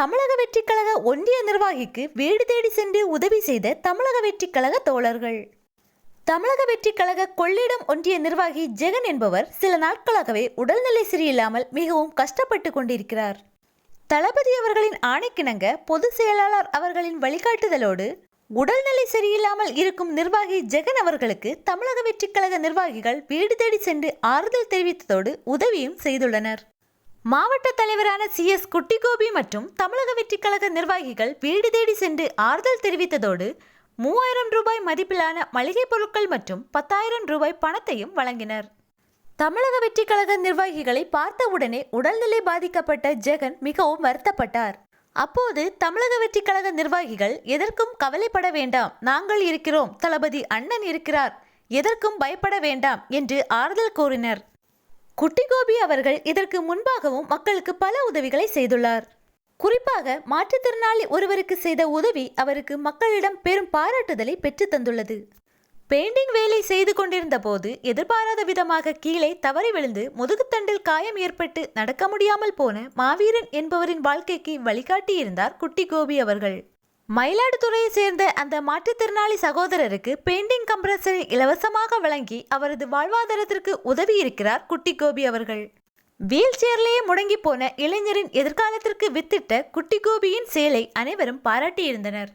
தமிழக வெற்றிக்கழக ஒன்றிய நிர்வாகிக்கு வீடு தேடி சென்று உதவி செய்த தமிழக வெற்றிக்கழக தோழர்கள். தமிழக வெற்றிக்கழக கொள்ளிடம் ஒன்றிய நிர்வாகி ஜெகன் என்பவர் சில நாட்களாகவே உடல்நிலை சரியில்லாமல் மிகவும் கஷ்டப்பட்டு கொண்டிருக்கிறார். தளபதி அவர்களின் ஆணைக்கிணங்க பொதுச் செயலாளர் அவர்களின் வழிகாட்டுதலோடு உடல்நிலை சரியில்லாமல் இருக்கும் நிர்வாகி ஜெகன் அவர்களுக்கு தமிழக வெற்றிக்கழக நிர்வாகிகள் வீடு தேடி சென்று ஆறுதல் தெரிவித்ததோடு உதவியும் செய்துள்ளனர். மாவட்ட தலைவரான சி எஸ் குட்டிகோபி மற்றும் தமிழக வெற்றிக் கழக நிர்வாகிகள் வீடு தேடி சென்று ஆறுதல் தெரிவித்ததோடு மூவாயிரம் ரூபாய் மதிப்பிலான மளிகைப் பொருட்கள் மற்றும் பத்தாயிரம் ரூபாய் பணத்தையும் வழங்கினர். தமிழக வெற்றிக் கழக நிர்வாகிகளை பார்த்தவுடனே உடல்நிலை பாதிக்கப்பட்ட ஜெகன் மிகவும் வருத்தப்பட்டார். அப்போது தமிழக வெற்றிக் கழக நிர்வாகிகள் எதற்கும் கவலைப்பட வேண்டாம் நாங்கள் இருக்கிறோம் தளபதி அண்ணன் இருக்கிறார் எதற்கும் பயப்பட வேண்டாம் என்று ஆறுதல் கூறினர். குட்டி கோபி அவர்கள் இதற்கு முன்பாகவும் மக்களுக்கு பல உதவிகளை செய்துள்ளார். குறிப்பாக மாற்றுத்திறனாளி ஒருவருக்கு செய்த உதவி அவருக்கு மக்களிடம் பெரும் பாராட்டுதலை பெற்றுத் தந்துள்ளது. பெயிண்டிங் வேலை செய்து கொண்டிருந்த போது எதிர்பாராத விதமாக கீழே தவறி விழுந்து முதுகுத்தண்டில் காயம் ஏற்பட்டு நடக்க முடியாமல் போன மாவீரன் என்பவரின் வாழ்க்கைக்கு வழிகாட்டியிருந்தார் குட்டி கோபி அவர்கள். மயிலாடுதுறையை சேர்ந்த அந்த மாற்றுத்திறனாளி சகோதரருக்கு பெயிண்டிங் கம்ப்ரஸரை இலவசமாக வழங்கி அவரது வாழ்வாதாரத்திற்கு உதவி இருக்கிறார் குட்டி கோபி அவர்கள். வீல் சேர்லேயே முடங்கி போன இளைஞரின் எதிர்காலத்திற்கு வித்திட்ட குட்டி கோபியின் செயலை அனைவரும் பாராட்டியிருந்தனர்.